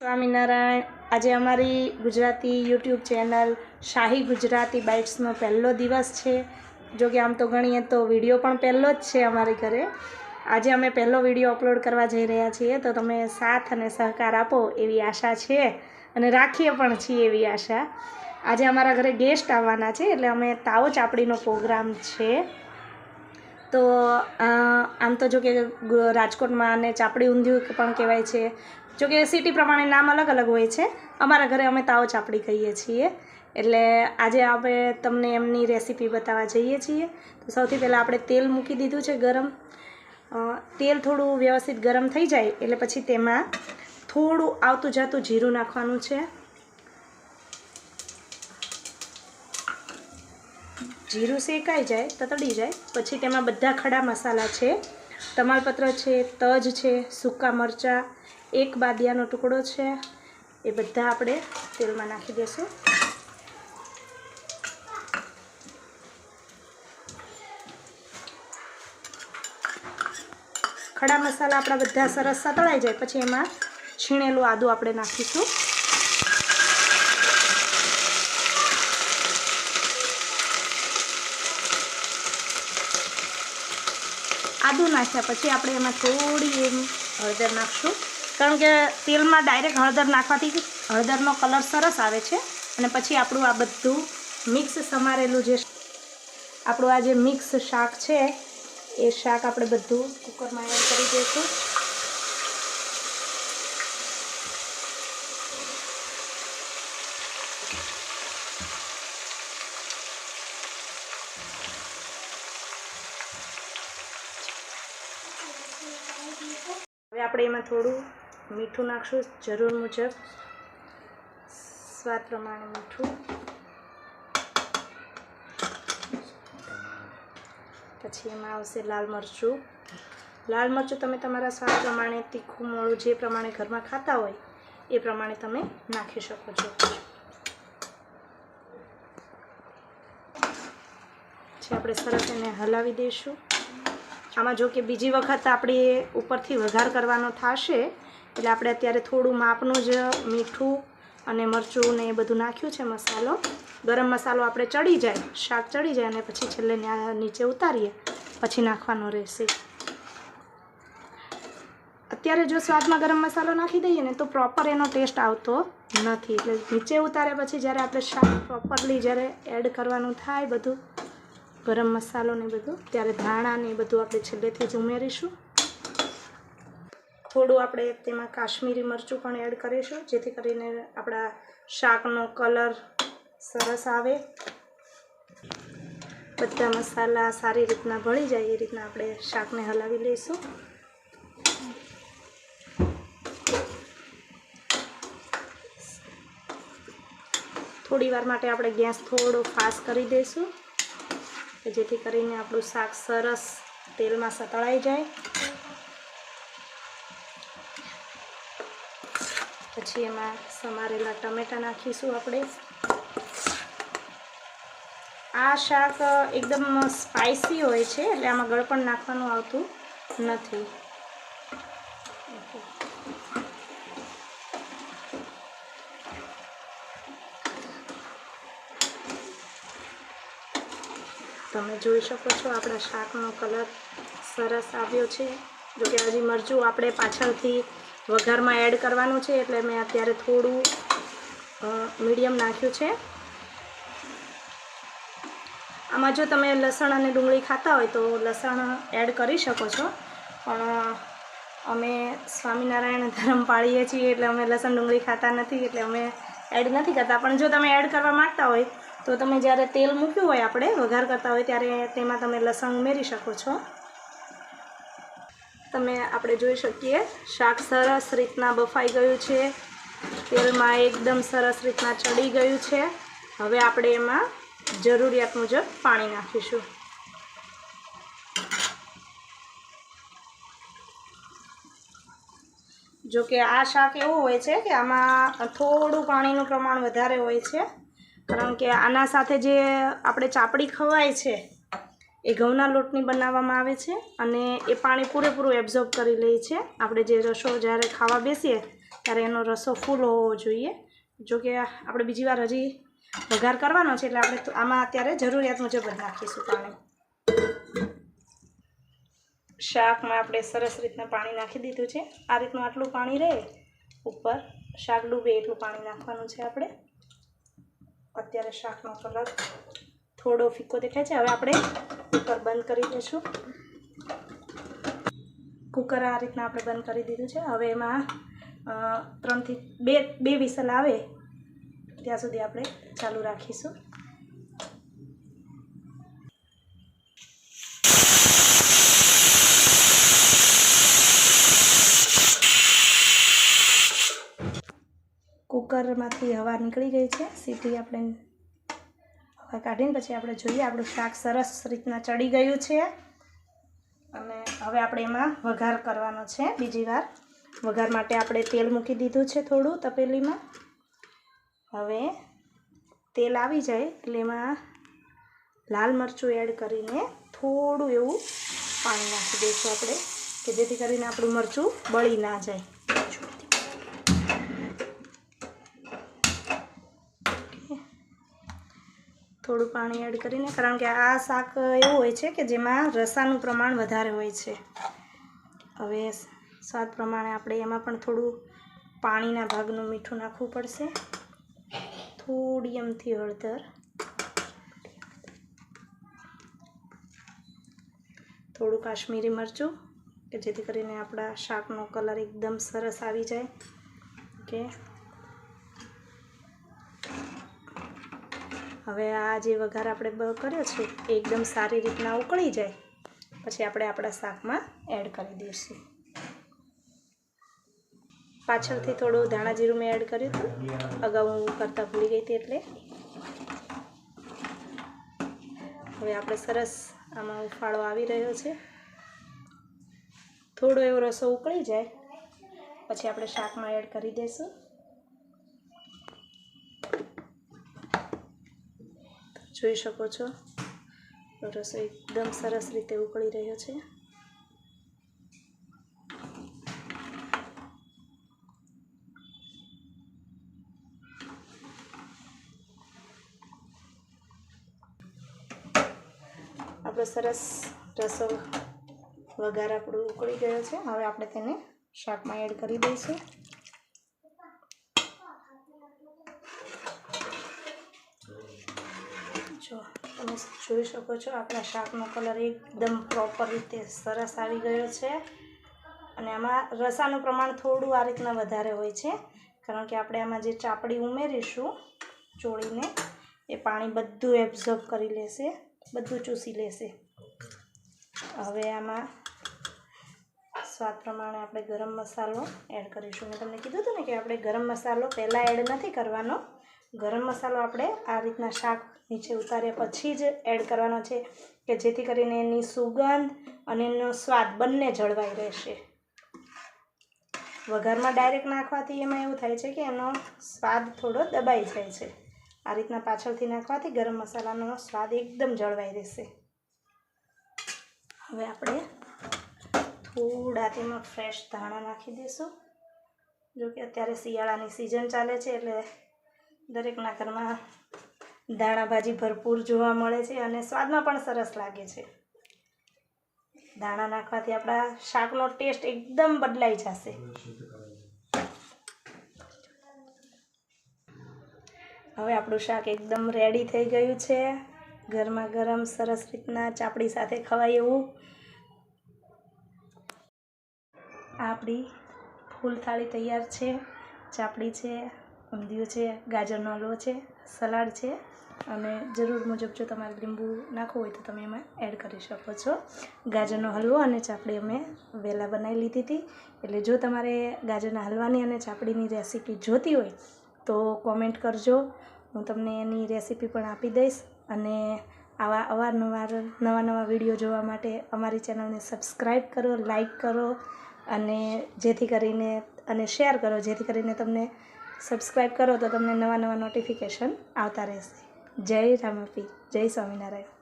સ્વામિનારાયણ, આજે અમારી Gujarati YouTube channel શાહી ગુજરાતી બાઇટ્સનો પહેલો દિવસ છે. જો કે આમ તો ગણીએ તો વીડિયો પણ પહેલો જ છે અમારી ઘરે. આજે અમે પહેલો વીડિયો અપલોડ કરવા જઈ રહ્યા છીએ, તો તમે સાથ અને સહકાર આપો એવી આશા છે અને રાખીએ પણ છીએ એવી આશા. આજે અમારા ઘરે ગેસ્ટ આવવાના છે, એટલે અમે તાવ ચાપડીનો પ્રોગ્રામ છે. તો આમ તો જો કે રાજકોટમાં અને ચાપડી ઊંધિયું પણ કહેવાય છે. જો કે સિટી પ્રમાણે નામ અલગ અલગ હોય છે. અમારા ઘરે અમે તાવ ચાપડી કહીએ છીએ. એટલે આજે આપણે તમને એમની રેસીપી બતાવવા જઈએ છીએ. તો સૌથી પહેલાં આપણે તેલ મૂકી દીધું છે ગરમ. તેલ થોડું વ્યવસ્થિત ગરમ થઈ જાય એટલે પછી તેમાં થોડું આવતું જાતું જીરું નાખવાનું છે. જીરું શેકાઈ જાય, તતડી જાય. પછી તેમાં બધા ખડા મસાલા છે. તમાલપત્ર છે, તજ છે, સૂકા મરચાં, એક બાદિયાનો ટુકડો છે. એ બધા આપણે તેલમાં નાખી દઈશું ખડા મસાલા આપણા બધા સરસ સતળાઈ જાય. પછી એમાં છીણેલું આદું આપણે નાખીશું. આદું નાખ્યા પછી આપણે એમાં થોડી એમ હળદર નાખશું. કારણ કે તેલમાં ડાયરેક્ટ હળદર નાખવાથી હળદરનો કલર સરસ આવે છે. અને પછી આપણું આ બધું મિક્સ સમારેલું જે આપણું આ જે મિક્સ શાક છે, એ શાક આપણે બધું કુકરમાં એડ કરી દઈશું. હવે આપણે એમાં થોડું મીઠું નાખશું. જરૂર મુજબ સ્વાદ પ્રમાણે મીઠું. પછી એમાં આવશે લાલ મરચું. લાલ મરચું તમે તમારા સ્વાદ પ્રમાણે, તીખું, મોળું જે પ્રમાણે ઘરમાં ખાતા હોય, એ પ્રમાણે તમે નાખી શકો છો. પછી આપણે સરસ એને હલાવી દઈશું. આમાં જો કે બીજી વખત આપણે ઉપરથી વઘાર કરવાનો થશે, એટલે આપણે અત્યારે થોડું માપનું જ મીઠું અને મરચું ને એ બધું નાખ્યું છે મસાલો. ગરમ મસાલો આપણે ચડી જાય, શાક ચડી જાય અને પછી છેલ્લે નીચે ઉતારીએ, પછી નાખવાનો રહેશે. અત્યારે જો સ્વાદમાં ગરમ મસાલો નાખી દઈએ ને તો પ્રોપર એનો ટેસ્ટ આવતો નથી. એટલે નીચે ઉતાર્યા પછી જ્યારે આપણે શાક પ્રોપરલી જ્યારે એડ કરવાનું થાય બધું ગરમ મસાલો ને બધું. ત્યારે ધાણા ને બધું આપણે છેલ્લેથી જ ઉમેરીશું. થોડું આપણે તેમાં કાશ્મીરી મરચું પણ એડ કરીશું, જેથી કરીને આપણા શાકનો કલર સરસ આવે. બધા મસાલા સારી રીતના ભળી જાય, એ રીતના આપણે શાકને હલાવી લઈશું. થોડી વાર માટે આપણે ગેસ થોડો ફાસ્ટ કરી દઈશું. કે જેથી કરીને આપણું શાક સરસ તેલમાં સતળાઈ જાય. પછી એમાં સમારેલા ટમેટાં નાખીશું આપણે. આ શાક એકદમ સ્પાઇસી હોય છે, એટલે આમાં ગળપણ નાખવાનું આવતું નથી. તમે જોઈ શકો છો આપણા શાકનો કલર સરસ આવ્યો છે. જો કે હજી મરચું આપણે પાછળથી વઘારમાં એડ કરવાનું છે, એટલે મેં અત્યારે થોડું મીડિયમ નાખ્યું છે. આમાં જો તમે લસણ અને ડુંગળી ખાતા હોય તો લસણ એડ કરી શકો છો. પણ અમે સ્વામિનારાયણ ધર્મ પાળીએ છીએ, એટલે અમે લસણ ડુંગળી ખાતા નથી, એટલે અમે એડ નથી કરતા. પણ જો તમે એડ કરવા માગતા હોય તો તમે જ્યારે તેલ મૂક્યું હોય આપણે, વઘાર કરતા હોય ત્યારે તેમાં તમે લસણ ઉમેરી શકો છો. તમે આપણે જોઈ શકીએ, શાક સરસ રીતના બફાઈ ગયું છે. તેલમાં એકદમ સરસ રીતના ચડી ગયું છે. હવે આપણે એમાં જરૂરિયાત મુજબ પાણી નાખીશું. જો કે આ શાક એવું હોય છે કે આમાં થોડું પાણીનું પ્રમાણ વધારે હોય છે. કારણ કે આના સાથે જે આપણે ચાપડી ખવાય છે, એ ઘઉંના લોટની બનાવવામાં આવે છે અને એ પાણી પૂરેપૂરું એબ્ઝોર્બ કરી લે છે. આપણે જે રસો જ્યારે ખાવા બેસીએ, ત્યારે એનો રસો ફૂલ હોવો જોઈએ. જો કે આપણે બીજી વાર હજી વઘાર કરવાનો છે, એટલે આપણે આમાં અત્યારે જરૂરિયાત મુજબ નાખીશું પાણી. શાકમાં આપણે સરસ રીતના પાણી નાખી દીધું છે. આ રીતનું આટલું પાણી રહે, ઉપર શાક ડૂબે એટલું પાણી નાખવાનું છે આપણે. અત્યારે શાકનો કલર થોડો ફીકો દેખાય છે. હવે આપણે કુકર બંધ કરી દઈશું. કુકર આ રીતના આપણે બંધ કરી દીધું છે. હવે એમાં ત્રણથી બે બે વિસલ આવે, ત્યાં સુધી આપણે ચાલુ રાખીશું. કુકરમાંથી હવા નીકળી ગઈ છે. સીટી આપણે હવા કાઢીને પછી આપણે જોઈએ આપણું શાક સરસ રીતના ચડી ગયું છે. અને હવે આપણે એમાં વઘાર કરવાનો છે. બીજી વાર વઘાર માટે આપણે તેલ મૂકી દીધું છે થોડું તપેલીમાં. હવે તેલ આવી જાય એટલે એમાં લાલ મરચું એડ કરીને થોડું એવું પાણી નાખી દઈશું આપણે, કે જેથી કરીને આપણું મરચું બળી ના જાય. થોડું પાણી એડ કરીને, કારણ કે આ શાક એવું હોય છે કે જેમાં રસાનું પ્રમાણ વધારે હોય છે. હવે સ્વાદ પ્રમાણે આપણે એમાં પણ થોડું પાણીના ભાગનું મીઠું નાખવું પડશે. થોડી એમથી હળદર. થોડું કાશ્મીરી મરચું, કે જેથી કરીને આપણા શાકનો કલર એકદમ સરસ આવી જાય. ઓકે. હવે આ જે વઘાર આપણે કર્યો છે, એ એકદમ સારી રીતના ઉકળી જાય. પછી આપણે આપણા શાકમાં એડ કરી દઈશું. પાછળથી થોડું ધાણા જીરું મેં એડ કર્યું હતું. અગાઉ હું કરતાં ભૂલી ગઈ હતી એટલે. હવે આપણે સરસ આમાં ઉફાળો આવી રહ્યો છે. થોડો એવો રસો ઉકળી જાય. પછી આપણે શાકમાં એડ કરી દઈશું. જોઈ શકો છો. રસો એકદમ સરસ રીતે ઉકળી રહ્યો છે. આપણો સરસ રસો વઘાર આપણું ઉકળી ગયો છે. હવે આપણે તેને શાકમાં એડ કરી દઈશું. જો તમે જોઈ શકો છો આપણા શાકનો કલર એકદમ પ્રોપર રીતે સરસ આવી ગયો છે. અને આમાં રસાનું પ્રમાણ થોડું આ રીતના વધારે હોય છે. કારણ કે આપણે આમાં જે ચાપડી ઉમેરીશું, ચોળીને, એ પાણી બધું એબ્ઝોર્બ કરી લેશે, બધું ચૂસી લેશે. હવે આમાં સ્વાદ પ્રમાણે આપણે ગરમ મસાલો એડ કરીશું. મેં તમને કીધું હતું ને કે આપણે ગરમ મસાલો પહેલાં એડ નથી કરવાનો. ગરમ મસાલો આપણે આ રીતના શાક નીચે ઉતાર્યા પછી જ એડ કરવાનો છે કે જેથી કરીને એની સુગંધ અને એનો સ્વાદ બંને જળવાઈ રહેશે. વઘારમાં ડાયરેક્ટ નાખવાથી એમાં એવું થાય છે કે એનો સ્વાદ થોડો દબાઈ જાય છે. આ રીતના પાછળથી નાખવાથી ગરમ મસાલાનો સ્વાદ એકદમ જળવાઈ રહેશે. હવે આપણે થોડા તેમાં ફ્રેશ ધાણા નાખી દઈશું. જો કે અત્યારે શિયાળાની સિઝન ચાલે છે એટલે દરેકના ઘરમાં દાણા ભાજી ભરપૂર જોવા મળે છે અને સ્વાદમાં પણ સરસ લાગે છે. દાણા નાખવાથી આપણા શાકનો ટેસ્ટ એકદમ બદલાઈ જશે. હવે આપણું શાક એકદમ રેડી થઈ ગયું છે. ગરમા ગરમ સરસ રીતના ચાપડી સાથે ખવાય એવું. આપણી ફૂલ થાળી તૈયાર છે. ચાપડી છે. ઊંધિયું છે, ગાજરનો હલવો છે, સલાડ છે અને જરૂર મુજબ જો તમારે લીંબુ નાખવું હોય તો તમે એમાં એડ કરી શકો છો. ગાજરનો હલવો અને ચાપડી અમે વહેલા બનાવી લીધી હતી. એટલે જો તમારે ગાજરના હલવાની અને ચાપડીની રેસીપી જોતી હોય તો કોમેન્ટ કરજો. હું તમને એની રેસીપી પણ આપી દઈશ અને આવા અવારનવાર નવા નવા વીડિયો જોવા માટે અમારી ચેનલને સબસ્ક્રાઈબ કરો લાઈક કરો અને જેથી કરીને અને શેર કરો, જેથી કરીને તમને સબસ્ક્રાઈબ કરો તો તમને નવા નવા નોટિફિકેશન આવતા રહેશે. જય રામાપી જય સ્વામિનારાયણ.